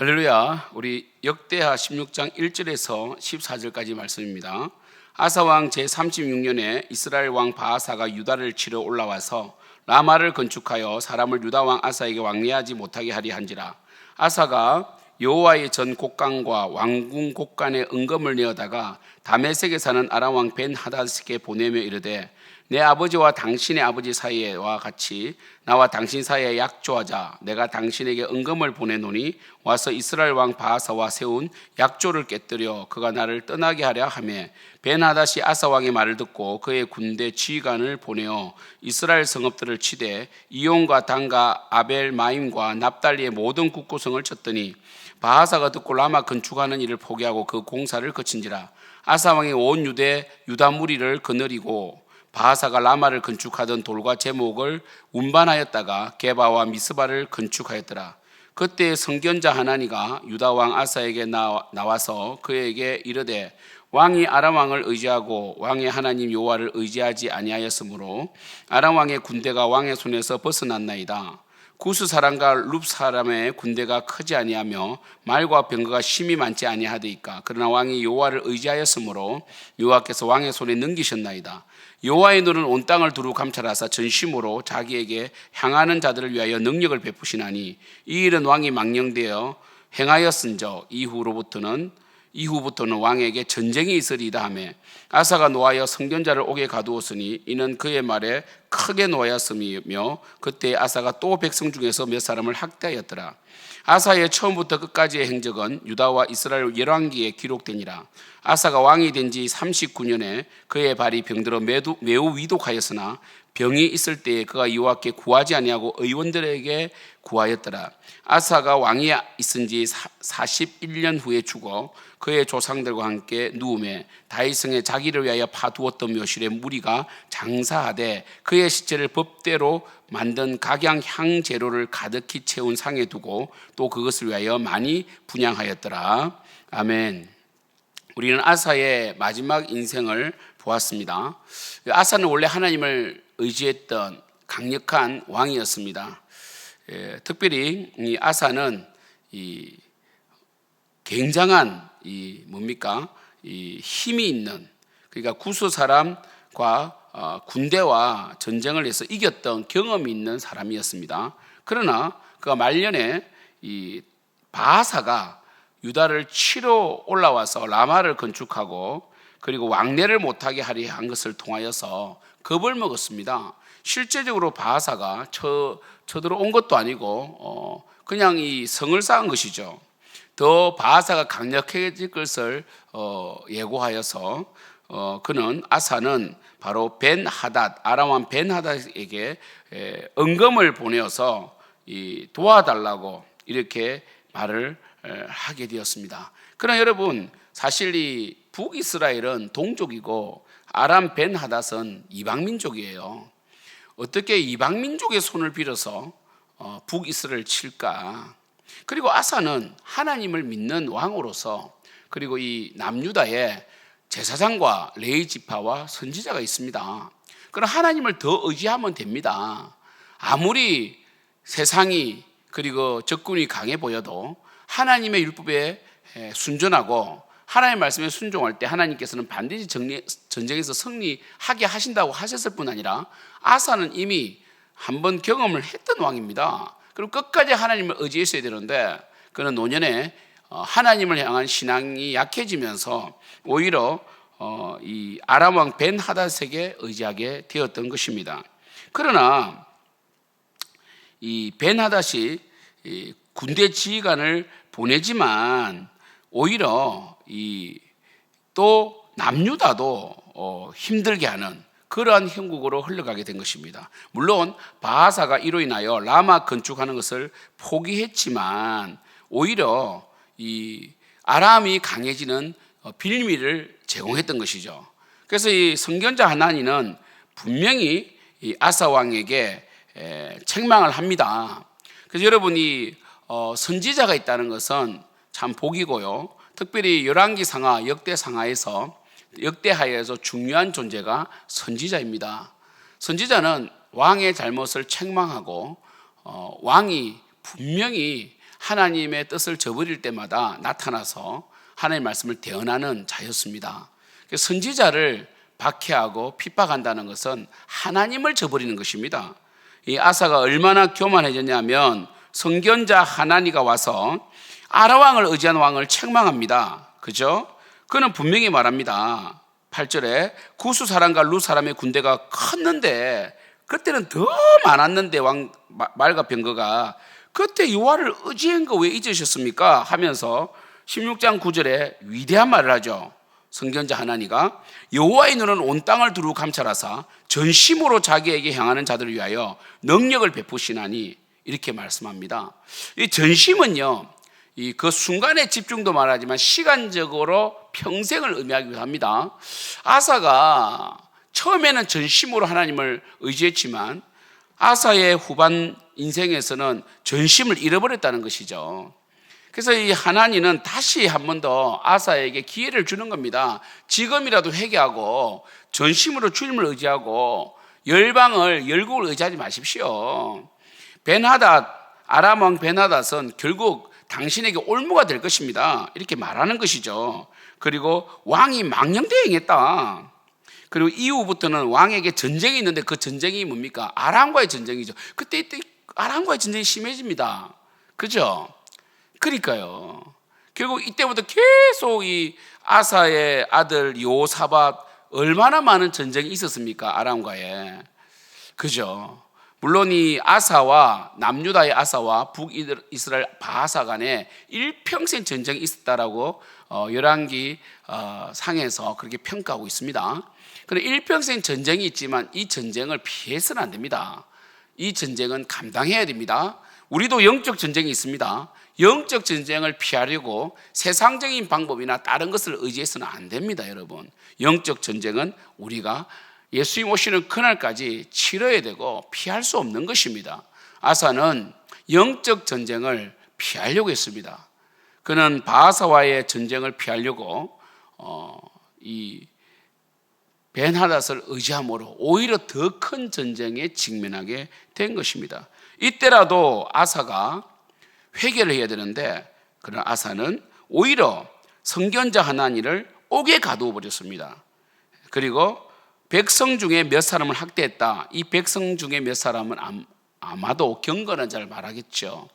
할렐루야. 우리 역대하 16장 1절에서 14절까지 말씀입니다. 아사 왕 제36년에 이스라엘 왕 바하사가 유다를 치러 올라와서 라마를 건축하여 사람을 유다 왕 아사에게 왕래하지 못하게 하리 한지라. 아사가 여호와의 전 곡간과 왕궁 곡간에 은금을 내어다가 다메섹에 사는 아람 왕 벤 하닷에게 보내며 이르되 내 아버지와 당신의 아버지 사이에와 같이 나와 당신 사이에 약조하자. 내가 당신에게 은금을 보내노니 와서 이스라엘 왕 바하사와 세운 약조를 깨뜨려 그가 나를 떠나게 하려 하매 벤하닷이 아사 왕의 말을 듣고 그의 군대 지휘관을 보내어 이스라엘 성읍들을 치되 이온과 단과 아벨 마임과 납달리의 모든 국구성을 쳤더니 바하사가 듣고 라마 건축하는 일을 포기하고 그 공사를 거친지라 아사 왕이 온 유대 유다 무리를 거느리고 바하사가 라마를 건축하던 돌과 제목을 운반하였다가 게바와 미스바를 건축하였더라. 그때 성견자 하나니가 유다 왕 아사에게 나- 나와서 그에게 이르되 왕이 아람 왕을 의지하고 왕의 하나님 여호와를 의지하지 아니하였으므로 아람 왕의 군대가 왕의 손에서 벗어났나이다. 구스 사람과 룹 사람의 군대가 크지 아니하며 말과 병거가 심히 많지 아니하되이까 그러나 왕이 여호와를 의지하였으므로 여호와께서 왕의 손에 넘기셨나이다. 여호와의 눈은 온 땅을 두루 감찰하사 전심으로 자기에게 향하는 자들을 위하여 능력을 베푸시나니 이 일은 왕이 망령되어 행하였은저 이후로부터는 이후부터는 왕에게 전쟁이 있으리다 하매 아사가 노하여 성견자를 옥에 가두었으니 이는 그의 말에 크게 노하였음이며 그때 아사가 또 백성 중에서 몇 사람을 학대하였더라 아사의 처음부터 끝까지의 행적은 유다와 이스라엘 열왕기에 기록되니라 아사가 왕이 된 지 39년에 그의 발이 병들어 매우, 매우 위독하였으나 병이 있을 때에 그가 여호와께 구하지 아니하고 의원들에게 구하였더라. 아사가 왕이 있은 지 41년 후에 죽어 그의 조상들과 함께 누움에 다윗성에 자기를 위하여 파두었던 묘실에 무리가 장사하되 그의 시체를 법대로 만든 각양 향 재료를 가득히 채운 상에 두고 또 그것을 위하여 많이 분양하였더라. 아멘. 우리는 아사의 마지막 인생을 보았습니다. 아사는 원래 하나님을 의지했던 강력한 왕이었습니다. 예, 특별히 이 아사는 이 굉장한 이 뭡니까 이 힘이 있는 그러니까 구수 사람과 어, 군대와 전쟁을 해서 이겼던 경험이 있는 사람이었습니다. 그러나 그가 말년에 이 바하사가 유다를 치러 올라와서 라마를 건축하고 그리고 왕래를 못하게 하려 한 것을 통하여서 겁을 먹었습니다. 실제적으로 바하사가 쳐, 쳐들어온 것도 아니고 어, 그냥 이 성을 쌓은 것이죠. 더 바하사가 강력해질 것을 어, 예고하여서 어, 그는 아사는 바로 벤 하닷 아람 왕 벤 하닷에게 에, 은금을 보내어서 이 도와달라고 이렇게 말을 에, 하게 되었습니다. 그러나 여러분 사실 이 북이스라엘은 동족이고 아람 벤 하닷은 이방 민족이에요. 어떻게 이방 민족의 손을 빌어서 어, 북이스라엘 칠까? 그리고 아사는 하나님을 믿는 왕으로서 그리고 이 남유다에 제사장과 레이 지파와 선지자가 있습니다. 그럼 하나님을 더 의지하면 됩니다. 아무리 세상이 그리고 적군이 강해 보여도 하나님의 율법에 순전하고 하나님의 말씀에 순종할 때 하나님께서는 반드시 정리, 전쟁에서 승리하게 하신다고 하셨을 뿐 아니라 아사는 이미 한번 경험을 했던 왕입니다. 그럼 끝까지 하나님을 의지했어야 되는데 그는 노년에 어, 하나님을 향한 신앙이 약해지면서 오히려 어, 이 아람 왕 벤 하닷에게 의지하게 되었던 것입니다. 그러나 이 벤 하닷이 이 군대 지휘관을 보내지만 오히려 이 또 남유다도 어, 힘들게 하는 그러한 형국으로 흘러가게 된 것입니다. 물론 바하사가 이로 인하여 라마 건축하는 것을 포기했지만 오히려 이 아람이 강해지는 어, 빌미를 제공했던 것이죠. 그래서 이 성견자 하나니는 분명히 이 아사 왕에게 에, 책망을 합니다. 그래서 여러분이 어, 선지자가 있다는 것은 참 복이고요. 특별히 열왕기 상하, 역대 상하에서 역대하에서 중요한 존재가 선지자입니다. 선지자는 왕의 잘못을 책망하고 어, 왕이 분명히 하나님의 뜻을 저버릴 때마다 나타나서 하나님의 말씀을 대언하는 자였습니다. 그래서 선지자를 박해하고 핍박한다는 것은 하나님을 저버리는 것입니다. 이 아사가 얼마나 교만해졌냐면 성견자 하나니가 와서 아라 왕을 의지한 왕을 책망합니다. 그죠? 그는 분명히 말합니다. 8절에 구수 사람과 루 사람의 군대가 컸는데 그때는 더 많았는데 왕 말과 병거가 그때 여호와를 의지한 거 왜 잊으셨습니까? 하면서 16장 9절에 위대한 말을 하죠. 성견자 하나니가 여호와의 눈은 온 땅을 두루 감찰하사 전심으로 자기에게 향하는 자들을 위하여 능력을 베푸시나니 이렇게 말씀합니다. 이 전심은요, 이 그 순간의 집중도 말하지만 시간적으로 평생을 의미하기도 합니다. 아사가 처음에는 전심으로 하나님을 의지했지만 아사의 후반 인생에서는 전심을 잃어버렸다는 것이죠. 그래서 이 하나님은 다시 한 번 더 아사에게 기회를 주는 겁니다. 지금이라도 회개하고 전심으로 주님을 의지하고 열방을 열국을 의지하지 마십시오. 베나닷 아람 왕 베나닷은 결국 당신에게 올무가 될 것입니다. 이렇게 말하는 것이죠. 그리고 왕이 망령대행했다. 그리고 이후부터는 왕에게 전쟁이 있는데 그 전쟁이 뭡니까? 아람과의 전쟁이죠. 그때 이때 아람과의 전쟁이 심해집니다. 그죠? 그러니까요. 결국 이때부터 계속 이 아사의 아들 요사밭 얼마나 많은 전쟁이 있었습니까? 아람과의. 그죠? 물론 이 아사와 남유다의 아사와 북이스라엘 바하사 간에 일평생 전쟁이 있었다라고 어, 열왕기 어, 상에서 그렇게 평가하고 있습니다. 그런데 일평생 전쟁이 있지만 이 전쟁을 피해서는 안 됩니다. 이 전쟁은 감당해야 됩니다. 우리도 영적 전쟁이 있습니다. 영적 전쟁을 피하려고 세상적인 방법이나 다른 것을 의지해서는 안 됩니다, 여러분. 영적 전쟁은 우리가 예수님 오시는 그날까지 치러야 되고 피할 수 없는 것입니다. 아사는 영적 전쟁을 피하려고 했습니다. 그는 바하사와의 전쟁을 피하려고 어, 이 벤하닷을 의지함으로 오히려 더 큰 전쟁에 직면하게 된 것입니다. 이때라도 아사가 회개를 해야 되는데 그런 아사는 오히려 성견자 하나니를 옥에 가두어 버렸습니다. 그리고 백성 중에 몇 사람을 학대했다. 이 백성 중에 몇 사람은 아마도 경건한 자를 말하겠죠.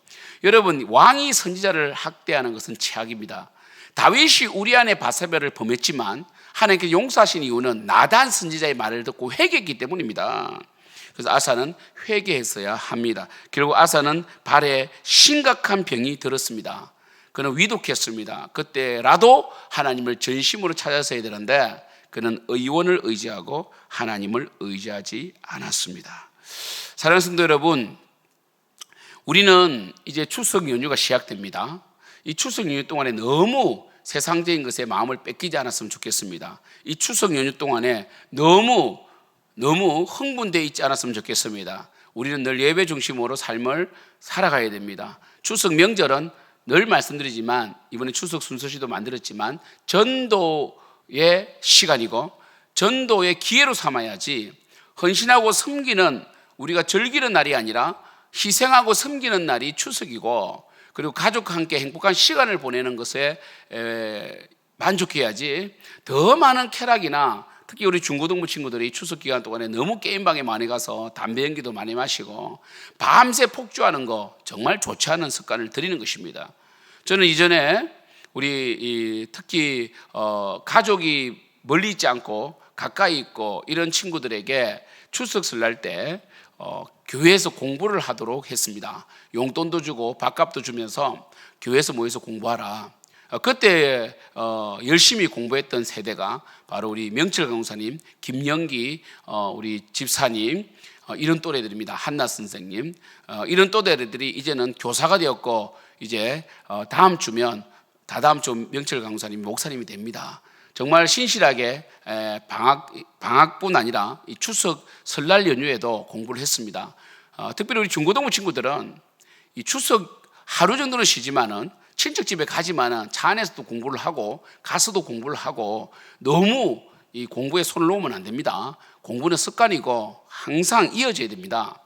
여러분 왕이 선지자를 학대하는 것은 최악입니다. 다윗이 우리 안에 바사별을 범했지만 하나님께 용서하신 이유는 나단 선지자의 말을 듣고 회개했기 때문입니다. 그래서 아사는 회개했어야 합니다. 결국 아사는 발에 심각한 병이 들었습니다. 그는 위독했습니다. 그때라도 하나님을 전심으로 찾아서야 되는데 그는 의원을 의지하고 하나님을 의지하지 않았습니다. 사랑하는 성도 여러분, 우리는 이제 추석 연휴가 시작됩니다. 이 추석 연휴 동안에 너무 세상적인 것에 마음을 뺏기지 않았으면 좋겠습니다. 이 추석 연휴 동안에 너무 너무 흥분되어 있지 않았으면 좋겠습니다. 우리는 늘 예배 중심으로 삶을 살아가야 됩니다. 추석 명절은 늘 말씀드리지만 이번에 추석 순서시도 만들었지만 전도 의 시간이고 전도의 기회로 삼아야지 헌신하고 섬기는 우리가 즐기는 날이 아니라 희생하고 섬기는 날이 추석이고 그리고 가족과 함께 행복한 시간을 보내는 것에 만족해야지 더 많은 쾌락이나 특히 우리 중고등부 친구들이 추석 기간 동안에 너무 게임방에 많이 가서 담배 연기도 많이 마시고 밤새 폭주하는 거 정말 좋지 않은 습관을 들이는 것입니다. 저는 이전에 우리 특히 어 가족이 멀리 있지 않고 가까이 있고 이런 친구들에게 추석 설날 때 어, 교회에서 공부를 하도록 했습니다. 용돈도 주고 밥값도 주면서 교회에서 모여서 공부하라. 어, 그때 어, 열심히 공부했던 세대가 바로 우리 명철 강사님, 김영기 어, 우리 집사님 이런 또래들입니다. 한나 선생님 이런 또래들이 이제는 교사가 되었고 이제 다음 주면 다다음 주 명철 강사님 목사님이 됩니다. 정말 신실하게 방학 방학뿐 아니라 추석 설날 연휴에도 공부를 했습니다. 특별히 우리 중고등부 친구들은 이 추석 하루 정도는 쉬지만은 친척 집에 가지만은 차 안에서도 공부를 하고 가서도 공부를 하고 너무 이 공부에 손을 놓으면 안 됩니다. 공부는 습관이고 항상 이어져야 됩니다.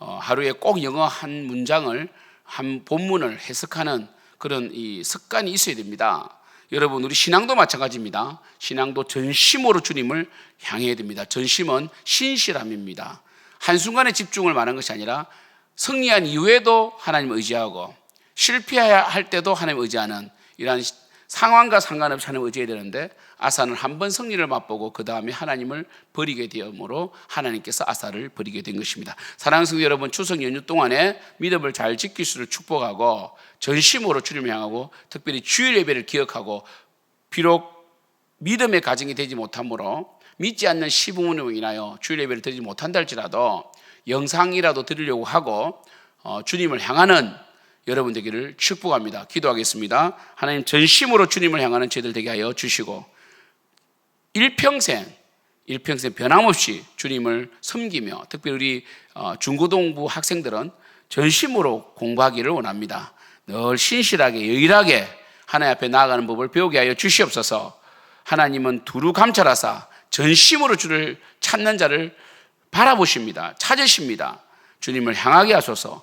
어, 하루에 꼭 영어 한 문장을 한 본문을 해석하는 그런 이 습관이 있어야 됩니다. 여러분 우리 신앙도 마찬가지입니다. 신앙도 전심으로 주님을 향해야 됩니다. 전심은 신실함입니다. 한순간에 집중을 말하는 것이 아니라 승리한 이후에도 하나님 의지하고 실패할 때도 하나님 의지하는 이러한 상황과 상관없이 하나님 의지해야 되는데 아사는 한 번 승리를 맛보고 그 다음에 하나님을 버리게 되므로 하나님께서 아사를 버리게 된 것입니다. 사랑하는 성도 여러분 추석 연휴 동안에 믿음을 잘 지킬 수를 축복하고 전심으로 주님을 향하고 특별히 주일 예배를 기억하고 비록 믿음의 가정이 되지 못하므로 믿지 않는 시부모님으로 인하여 주일 예배를 드리지 못한다 할지라도 영상이라도 드리려고 하고 어, 주님을 향하는 여러분 되기를 축복합니다. 기도하겠습니다. 하나님 전심으로 주님을 향하는 저희들 되게 하여 주시고 일평생 일평생 변함없이 주님을 섬기며 특별히 우리 어, 중고등부 학생들은 전심으로 공부하기를 원합니다. 늘 신실하게 여일하게 하나님 앞에 나아가는 법을 배우게 하여 주시옵소서. 하나님은 두루 감찰하사 전심으로 주를 찾는 자를 바라보십니다. 찾으십니다. 주님을 향하게 하소서.